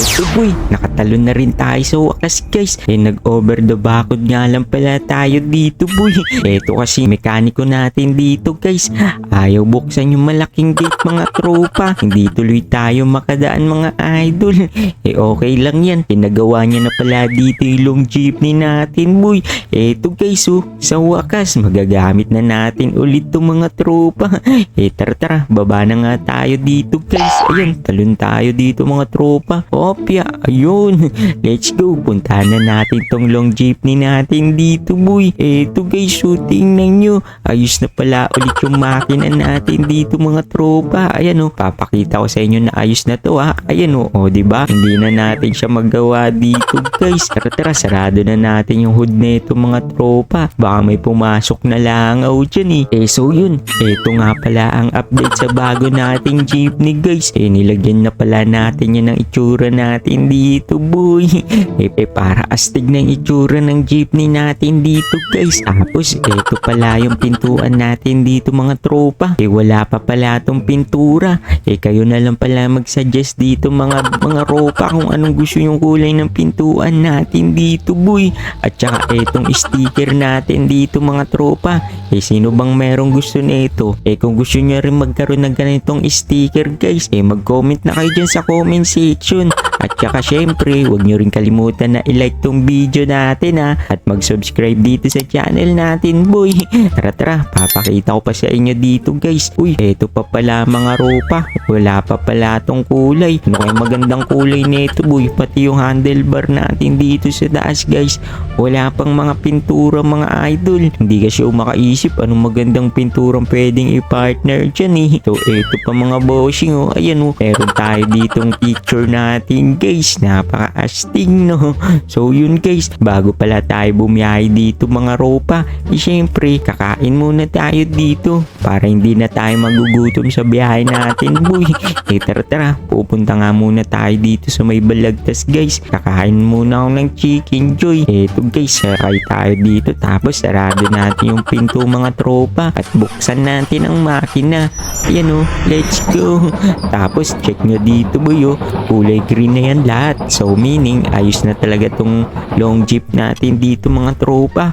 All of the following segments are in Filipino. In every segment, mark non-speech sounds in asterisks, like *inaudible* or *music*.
Ito boy, nakatalon na rin tayo sa wakas guys. Eh nag-over the bakod nga lang pala tayo dito boy. *laughs* Eto kasi mekaniko natin dito guys. Ayaw buksan yung malaking gate mga tropa. Hindi tuloy tayo makadaan mga idol. *laughs* Eh okay lang yan. Pinagawa niya na pala dito yung long jeepney natin boy. Eto guys oh, sa wakas magagamit na natin ulit to mga tropa. *laughs* Eh tara tara, baba na nga tayo dito guys. Ayun, talon tayo dito mga tropa. Opya, ayun. Let's go, puntahan na natin tong long jeepney natin dito boy. Eto guys, shooting na nyo. Ayos na pala ulit yung makina natin dito mga tropa. Ayan oh, papakita ko sa inyo na ayos na to ha. Ayan oh, oh di ba? Hindi na natin siya magawa dito guys. Tara tara, sarado na natin yung hood nito mga tropa. Baka may pumasok na langaw dyan eh. Eh so yun, eto nga pala ang update sa bago nating jeepney guys. Eh nilagyan na pala natin yan ng itsura natin dito boy. *laughs* Eh, eh para astig yung itsura ng jeepney natin dito guys. Tapos eto pala yung pintuan natin dito mga tropa. Eh wala pa pala tong pintura. Eh kayo na lang pala mag-suggest dito mga mga ropa kung anong gusto yung kulay ng pintuan natin dito boy. At saka etong sticker natin dito mga tropa. Eh sino bang merong gusto nito? Eh kung gusto nyo rin magkaroon ng ganitong sticker guys, eh mag-comment na kayo dyan sa comment section. At saka syempre, huwag nyo rin kalimutan na i-like tong video natin ha. At mag-subscribe dito sa channel natin boy. *laughs* Tara tara, papakita ko pa sa inyo dito guys. Uy, eto pa pala mga ropa. Wala pa pala tong kulay. Ano kaya magandang kulay nito boy? Pati yung handlebar natin dito sa taas guys. Wala pang mga pintura mga idol. Hindi kasi ako makaisip anong magandang pinturang pwedeng i-partner dyan eh. So eto pa mga bossing oh. Ayan oh. Meron tayo ditong picture natin guys. Napaka-asting no. *laughs* So yun guys. Bago pala tayo bumiyahe dito mga ropa. Eh syempre kakain muna tayo dito. Para hindi na tayo magugutom sa biyahe natin *laughs* boy. Eh tara tara. Pupunta nga muna tayo dito sa may balagtas guys. Kakain muna ako ng chicken joy. Eto guys. Sakay tayo dito. Tapos sarado natin yung pinto mga tropa. At buksan natin ang makina. Ayan o. Let's go. *laughs* Tapos check nyo dito boy oh. Kulay green yan lahat. So meaning ayos na talaga tong long jeep natin dito mga tropa.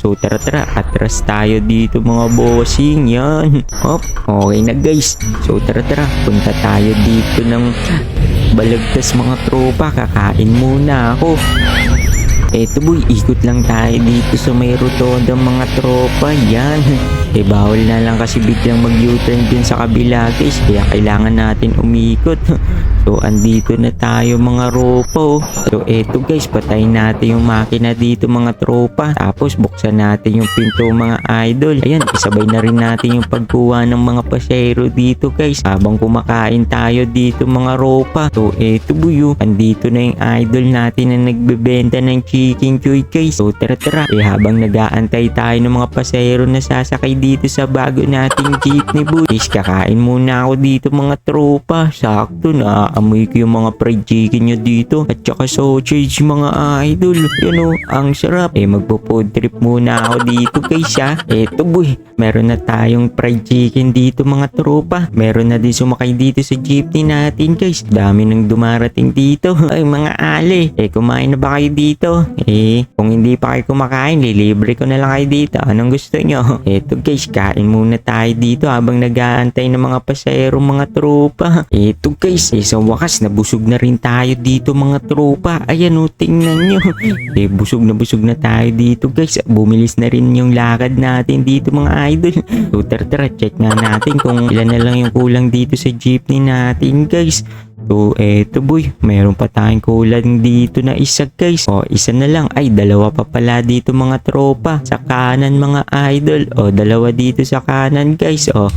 So tara tara, atras tayo dito mga bossing yan. Hop, okay na guys. So tara tara, punta tayo dito ng balagtas mga tropa. Kakain muna ako. Eto boy, ikot lang tayo dito sa may rotonda mga tropa. Yan. Eh bawal na lang kasi biglang mag-U-turn din sa kabila guys. Kaya kailangan natin umikot. *laughs* So andito na tayo mga ropa oh. So eto guys, patayin natin yung makina dito mga tropa. Tapos buksan natin yung pinto mga idol. Ayan, isabay na rin natin yung pagkuha ng mga pasero dito guys. Habang kumakain tayo dito mga ropa. So eto buyo, andito na yung idol natin na nagbebenta ng chicken joy guys. So tara tara, eh habang nag-aantay tayo ng mga pasero na sasakay dito sa bago nating jeepney boys. Kakain muna ako dito mga tropa. Sakto na amoy ko yung mga fried chicken nyo dito. At saka sausage mga idol. Yan o, ang sarap. Eh magpo-food trip muna ako dito guys ha. Eto boy, meron na tayong fried chicken dito mga tropa. Meron na din sumakay dito sa jeepney natin guys. Dami nang dumarating dito. *laughs* Ay mga ale, eh kumain na ba kayo dito? Eh, kung hindi pa kayo kumakain, lilibre ko na lang kayo dito. Anong gusto nyo? *laughs* Eto guys, kain muna tayo dito habang nag-aantay ng mga pasahero mga tropa. Eto guys, eh, sa wakas nabusog na rin tayo dito mga tropa. Ayan o, tingnan nyo. *laughs* Eh, busog na busog na tayo dito guys. Bumilis na rin yung lakad natin dito mga idol. So *laughs* tara tara, check nga natin kung ilan na lang yung kulang dito sa jeepney natin guys. So, eto boy, meron pa tayong kulang dito na isa guys. O, isa na lang. Ay, dalawa pa pala dito mga tropa. Sa kanan mga idol. O, dalawa dito sa kanan guys. O,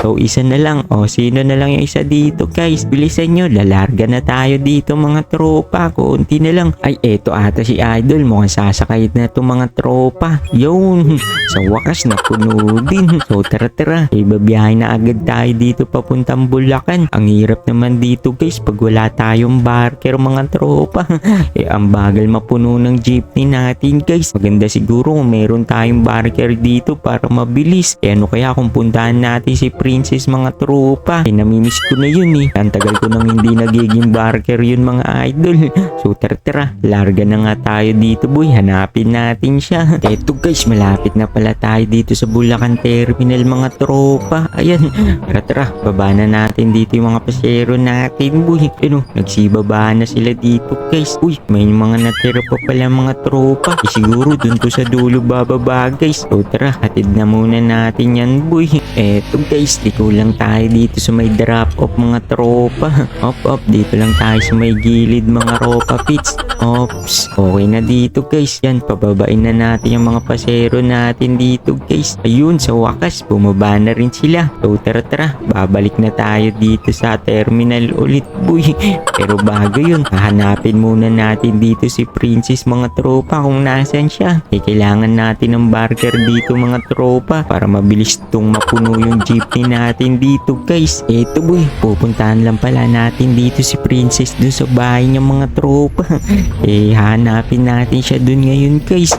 So, isa na lang. O, sino na lang yung isa dito, guys? Bilisan nyo. Lalarga na tayo dito, mga tropa. Kunti na lang. Ay, eto ata si Idol. Mukhang sasakay na itong mga tropa. Yun. Sa wakas, napuno din. So, tara, tara. Ibabiyahe na agad tayo dito papuntang Bulacan. Ang hirap naman dito, guys, pag wala tayong barker, mga tropa. *laughs* eh, ang bagal mapuno ng jeepney natin, guys. Maganda siguro kung meron tayong barker dito para mabilis. Eh, ano kaya kung puntahan natin si Pre princess mga tropa. Eh, namimiss ko na yun eh. Ang tagal ko nang hindi nagiging barker yun mga idol. So tara tara, larga na nga tayo dito boy. Hanapin natin siya. Eto guys, malapit na pala tayo dito sa Bulacan Terminal mga tropa. Ayan, tara tara, baba na natin dito yung mga pasero natin boy. Ano, nagsibaba na sila dito guys. Uy, may mga natira pa pala mga tropa. Eh, siguro dun ko sa dulo bababa guys. So tara, hatid na muna natin yan boy. Eto guys, dito lang tayo dito sa may drop off mga tropa. *laughs* Op, op, dito lang tayo sa may gilid mga ropa pits. Ops, okay na dito guys. Yan, pababain na natin yung mga pasero natin dito guys. Ayun, sa wakas, bumaba na rin sila. So tara tara, babalik na tayo dito sa terminal ulit *laughs* boy. Pero bago yun, hahanapin muna natin dito si Princess mga tropa kung nasan siya. Eh, kailangan natin ng barker dito mga tropa para mabilis tong mapuno yung jeepney natin dito guys. Eto boy, pupuntahan lang pala natin dito si Princess dun sa bahay niya mga tropa. *laughs* eh, hanapin natin siya dun ngayon guys.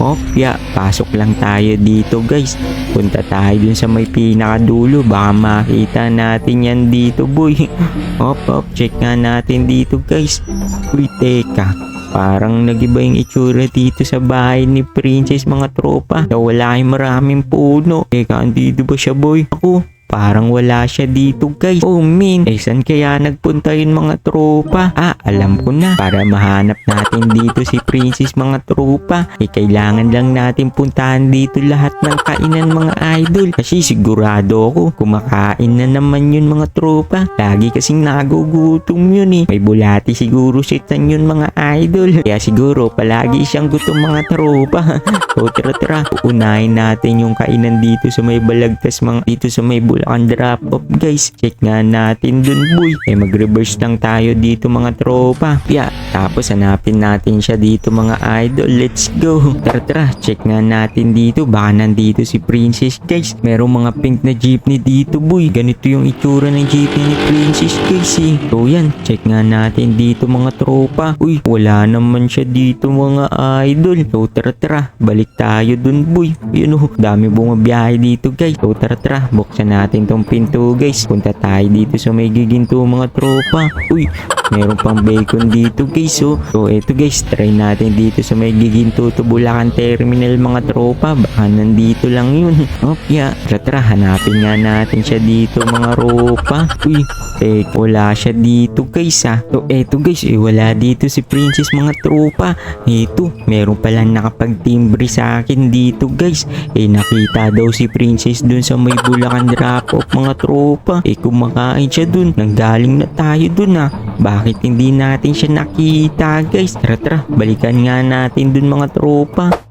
Opya, pasok lang tayo dito guys. Punta tayo dun sa may pinakadulo. Baka makita natin yan dito boy. *laughs* Op, op, check nga natin dito guys. Uy, teka. Parang nagiba yung itsura dito sa bahay ni Princess mga tropa. Nawala yung maraming puno. Teka, andito ba siya boy? Ako, Parang wala siya dito guys. Oh min, eh saan kaya nagpunta yun mga tropa? Ah, alam ko na. Para mahanap natin dito si Princess mga tropa. Eh kailangan lang natin puntahan dito lahat ng kainan mga idol. Kasi sigurado ako kumakain na naman yun mga tropa. Lagi kasing nagugutom yun eh. May bulati siguro sitan yun mga idol. Kaya siguro palagi siyang gutom mga tropa. so *laughs* tara tara, unahin natin yung kainan dito sa may balagtas mga dito sa may Bulacan drop off guys. Check nga natin dun boy. Eh mag-reverse lang tayo dito mga tropa. Yeah, tapos hanapin natin siya dito mga idol. Let's go. Tara tara, check nga natin dito. Baka nandito si Princess guys. Merong mga pink na jeepney dito boy. Ganito yung itsura ng jeepney ni Princess guys eh. So yan, check nga natin dito mga tropa. Uy, wala naman siya dito mga idol. So tara tara, balik tayo dun boy. Yun oh, dami bumabiyahe dito guys. So tara tara, buksan natin tong pinto guys. Punta tayo dito sa may giginto mga tropa. Uy, meron pang bacon dito guys oh. So eto guys, try natin dito sa may giginto to Terminal mga tropa. Baka nandito lang yun. Oh, yeah. Tara tara, hanapin nga natin siya dito mga ropa. Uy, eh, wala siya dito guys ah. So eto guys, eh wala dito si Princess mga tropa. Ito, meron palang nakapag-timbre sa akin dito guys. Eh nakita daw si Princess dun sa may Bulacan drop off mga tropa. Eh kumakain siya dun. Nanggaling na tayo dun ah. Bakit hindi natin siya nakita guys? Tara tara, balikan nga natin dun mga tropa.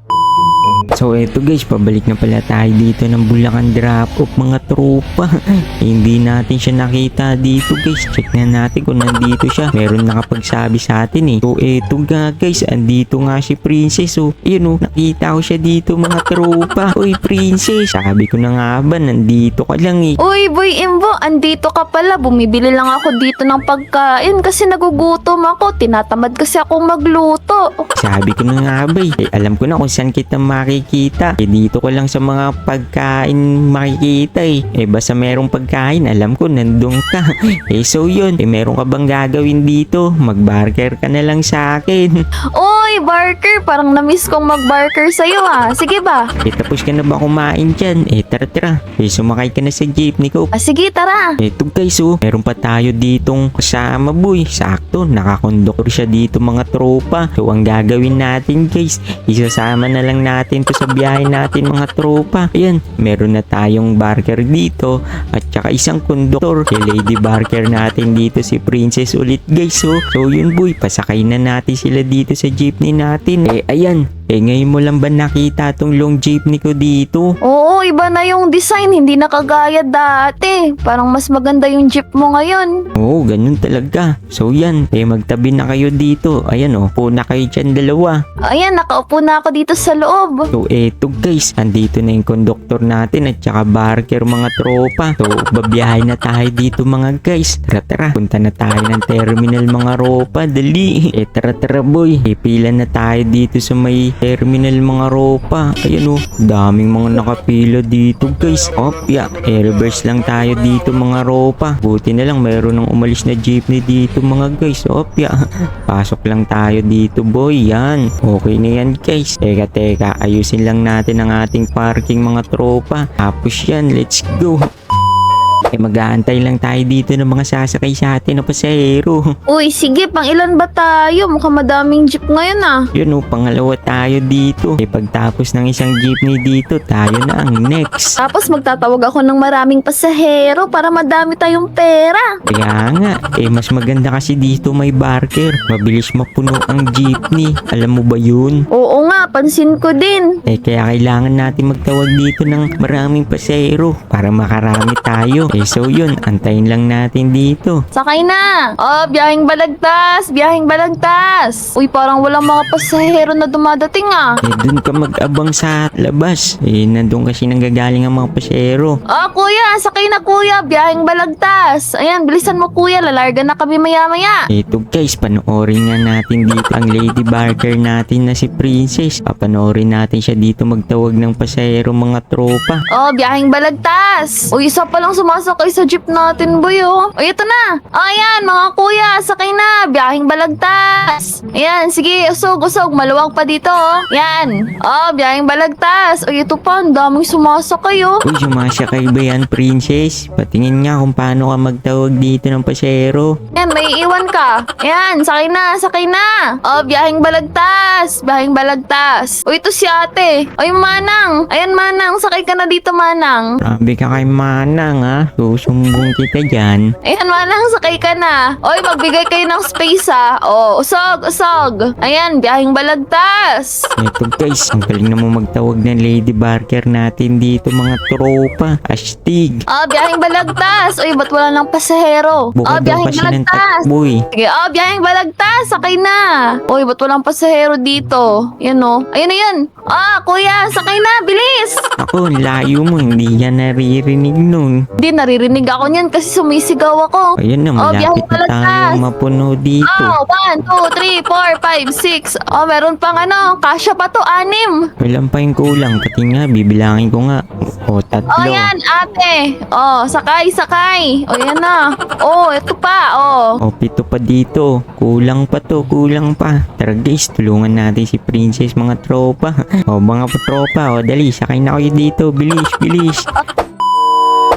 So eto guys, pabalik na pala tayo dito ng Bulacan drop off mga tropa. *laughs* Hindi natin siya nakita dito guys. Check na natin kung nandito siya. Meron nakapagsabi sa atin eh. So eto nga guys, andito nga si Princess. So yun oh, nakita ko siya dito mga tropa. Uy Princess, sabi ko na nga ba, nandito ka lang eh. Uy, Boy Imbo, andito ka pala. Bumibili lang ako dito ng pagkain kasi nagugutom ako. Tinatamad kasi akong magluto. Sabi ko na nga ba eh. Eh, alam ko na kung saan kita makikita. Eh dito ko lang sa mga pagkain makikita eh. Eh basta merong pagkain, alam ko nandun ka. *laughs* eh so yun, eh meron ka bang gagawin dito? Mag-barker ka na lang sa akin. *laughs* Uy, Barker, parang namiss kong mag-barker sa'yo ah. Sige ba? Eh tapos ka na ba kumain dyan? Eh tara tara. Eh sumakay ka na sa jeepney ko. Ah, sige, tara. Eto guys oh, meron pa tayo ditong kasama boy. Sakto, nakakonduktor siya dito mga tropa. So ang gagawin natin guys, isasama na lang natin to sa biyahe natin mga tropa. Ayan, meron na tayong barker dito at saka isang konduktor. Si Lady Barker natin dito si Princess ulit guys oh. So yun boy, pasakay na natin sila dito sa jeepney natin. Eh ayan, eh ngayon mo lang ba nakita tong long jeepney ko dito? Oo, iba na yung design. Hindi na kagaya dati. Parang mas maganda yung jeep mo ngayon. Oo, ganun talaga. So yan, eh magtabi na kayo dito. Ayan oh, po na kayo dyan dalawa. Ayan, nakaupo na ako dito sa loob. So eto guys, andito na yung konduktor natin at saka barker mga tropa. So babiyahe na tayo dito mga guys. Tara tara, punta na tayo ng terminal mga ropa. Dali. Eh tara tara boy, ipila na tayo dito sa may terminal mga ropa. Ayan oh, daming mga nakapila dito guys. Opya, eh reverse lang tayo dito mga ropa. Buti na lang mayroon ng umalis na jeepney dito mga guys. Opya, *laughs* pasok lang tayo dito boy. Yan, okay na yan guys. Teka teka, ayusin lang natin ang ating parking mga tropa. Tapos yan, let's go. Eh mag-aantay lang tayo dito ng mga sasakay sa atin na pasahero. *laughs* Uy, sige, pang ilan ba tayo? Mukhang madaming jeep ngayon ah. Yun oh, pangalawa tayo dito. Eh pagtapos ng isang jeepney dito, tayo na ang next. Tapos magtatawag ako ng maraming pasahero para madami tayong pera. Kaya nga, eh mas maganda kasi dito may barker. Mabilis mapuno ang jeepney. Alam mo ba yun? Oo nga, pansin ko din. Eh kaya kailangan natin magtawag dito ng maraming pasahero para makarami tayo. Eh so yun, antayin lang natin dito. Sakay na! Oh, biyaheng balagtas! Biyaheng balagtas! Uy, parang walang mga pasahero na dumadating ah. Eh dun ka mag-abang sa labas. Eh nandun kasi nanggagaling ang mga pasahero. Oh, kuya! Sakay na kuya! Biyaheng balagtas! Ayan, bilisan mo kuya. Lalarga na kami maya-maya. Ito guys, panoorin nga natin dito ang Lady Barker natin na si Princess. Papanoorin natin siya dito magtawag ng pasahero mga tropa. Oh, biyaheng balagtas! Uy, isa pa lang sumasakay sa jeep natin, boy, oh. Ito na! Oh, ayan, mga kuya, sakay na! Biyaheng balagtas! Ayan, sige, usog, usog. Maluwag pa dito, oh. Yan. Oh, biyaheng balagtas. Uy, ito pa, ang daming sumasakay, oh. Uy, sumasakay ba yan, Princess? Patingin nga kung paano ka magtawag dito ng pasahero. Yan, may iwan ka. Ayan, sakay na, sakay na. Oh, biyaheng balagtas. Biyaheng balagtas. Uy, ito si ate. Uy, Manang. Ayan, Manang. Sakay ka na dito, Manang. Grabe ka kay Manang ha. Susumbong kita dyan. Ayan, Manang. Sakay ka na. Uy, magbigay kayo ng space, ha. Oh, usog, usog. Ayan, biyaheng balagtas. Ito guys, ang galing naman magtawag ng Lady Barker natin dito mga tropa. Astig. Oh, biyaheng balagtas. Uy, ba't wala ng pasahero? Buka Oh, daw biyaheng kasi ng balagtas. takbo eh. Sige, oh, biyaheng balagtas. Sakay na. Uy, ba't walang pasahero dito? Yan, oh. Ayun na yan. Ah, kuya, sakay na. Bilis. Ako, layo mo, hindi yan naririnig nun. Hindi, naririnig ako niyan kasi sumisigaw ako. Ayun na, Oh, malapit biyaheng na tayo mapuno dito. Oh, 1, 2, 3, 4, 5, 6. Oh, meron pang ano, kasya pa to, anim. Walang pa yung kulang. Pati nga, bibilangin ko nga. O, tatlo. Oh, yan, ate. Oh, sakay, sakay. Oh, yan na. Oh, ito pa, oh. O, pito pa dito. Kulang pa to, kulang pa. Tara guys, tulungan natin si Princess mga tropa. *laughs* O, mga tropa, o dali, sakay na kayo dito. Bilis, bilis. *laughs*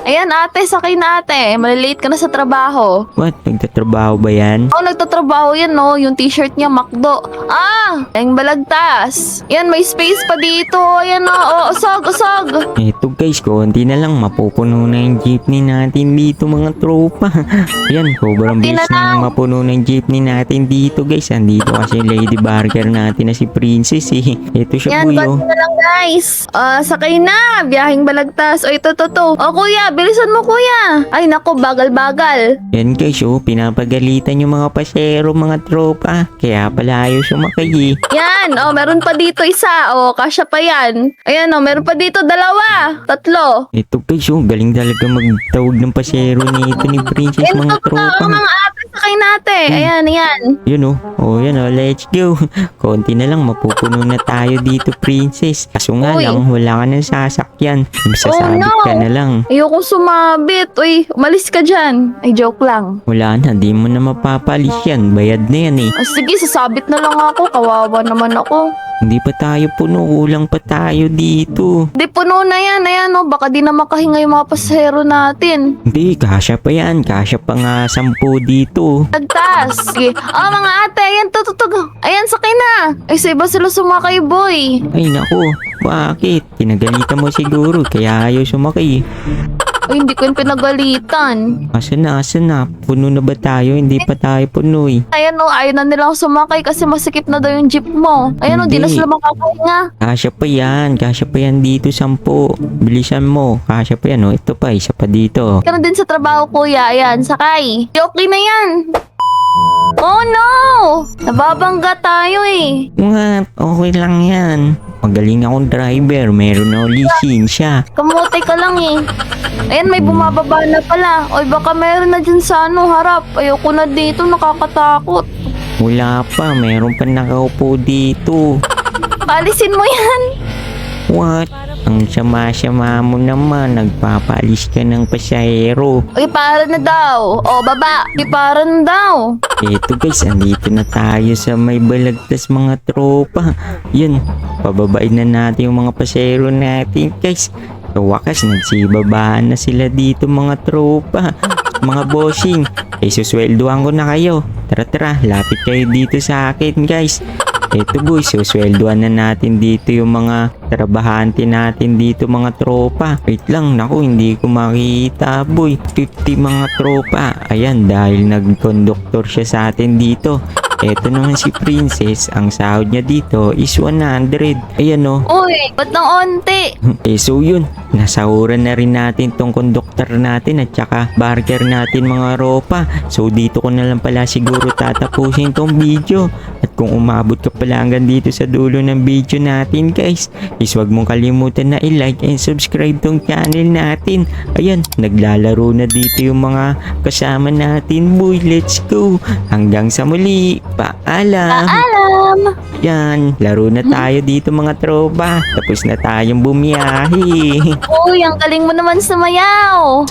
Ayan, ate, sakay na, ate. Malilate ka na sa trabaho. What? Nagtatrabaho ba yan? Oh, nagtatrabaho yan, no? Yung t-shirt niya, makdo. Ah, yung balagtas. Yan, may space pa dito. Ayan, oh. oh usog, usog. Eto guys, konti na lang. Mapupuno na yung jeepney natin dito mga tropa. *laughs* Yan, sobrang Konti na bilis na lang. mapuno ng jeepney natin dito guys. Andito kasi yung Lady Barker natin na si Princess eh. Ito siya Yan, buyo. konti na lang, guys. Ah, sakay na. Biyahing balagtas. O, ito, to, to. O, kuya, bilisan mo, kuya. Ay, nako, bagal-bagal. Yan guys, oh, pinapagalitan yung mga pasero, mga tropa. Kaya pala ayaw sumakay eh. Yan, oh, meron pa dito isa. Oh, kasya pa yan. Ayan, oh, meron pa dito dalawa. Tatlo. Ito guys, oh, galing talaga magtawag ng pasero nito ni Princess, Yan, mga ito, tropa. mga ate, sakay natin. Ayan, ayan. Yun oh. Oh, yan oh. Let's go. *laughs* Konti na lang mapupuno na tayo dito, princess. Kaso nga Uy. lang, wala ka ng sasakyan. Masasabit Oh, no. ka na lang. Ayoko sumabit. Uy, umalis ka dyan. Ay, joke lang. Wala na, di mo na mapapalis yan. Bayad na yan eh. Ah, sige, sasabit na lang ako. Kawawa naman ako. Hindi pa tayo puno, kulang pa tayo dito. Di puno na yan. Ayan, oh, baka di na makahinga yung mga pasahero natin. Hindi, kasya pa yan. Kasya pa nga sampu dito. Tagtas. Sige. Oh, mga ate, ayan, tututug. Ayan, sakay na. Ay, sa iba sila sumakay, boy. Ay nako, bakit? Tinagalitan mo siguro, kaya ayaw sumakay. Ay, hindi ko yung pinagalitan. Asa na, asa na? Puno na ba tayo? Hindi pa tayo puno eh. Ayan, oh, ayaw na nilang sumakay kasi masikip na daw yung jeep mo. Ayan, oh, di na Hindi. sila makakahinga. Kasya pa yan, kasya pa yan dito sampu. Bilisan mo, kasya pa yan oh. Ito pa, isa pa dito. Ka na din sa trabaho, kuya. Ayan, sakay. Di Okay na yan. Oh, no! Nababangga tayo eh. Nga, okay lang yan. Magaling akong driver, meron na lisensya. Kamote ka lang eh. Ayan, may bumababa na pala. Oy, baka meron na dyan sa ano, harap. Ayoko na dito, nakakatakot. Wala pa, meron pa nakaupo dito. Palisin mo yan. What? Ang sama-sama mo naman, nagpapaalis ka ng pasahero. Uy, para na daw. O, baba. Uy, para na daw. Eto guys, andito na tayo sa may balagtas mga tropa. Yan, pababain na natin yung mga pasero natin guys. Sa wakas, nagsibabaan na sila dito mga tropa. Mga bossing, eh susweldoan ko na kayo. Tara tara, lapit kayo dito sa akin guys. Eto boy, susweldoan na natin dito yung mga trabahante natin dito mga tropa. Wait lang, naku, hindi ko makita boy. 50 mga tropa. Ayan, dahil nag-conductor siya sa atin dito. Eto naman si Princess, ang sahod niya dito is 100. Ayan oh. Uy, ba't ng onti? *laughs* Eh so yun, nasahuran na rin natin tong conductor natin at saka barker natin mga ropa. So dito ko na lang pala siguro tatapusin tong video. At kung umabot ka pala hanggang dito sa dulo ng video natin guys, is wag mong kalimutan na i-like and subscribe tong channel natin. Ayan, naglalaro na dito yung mga kasama natin boy. Let's go! Hanggang sa muli, paalam! Alam. Yan, laro na tayo dito mga tropa. Tapos na tayong bumiyahe. *laughs* Uy, ang galing mo naman sumayaw.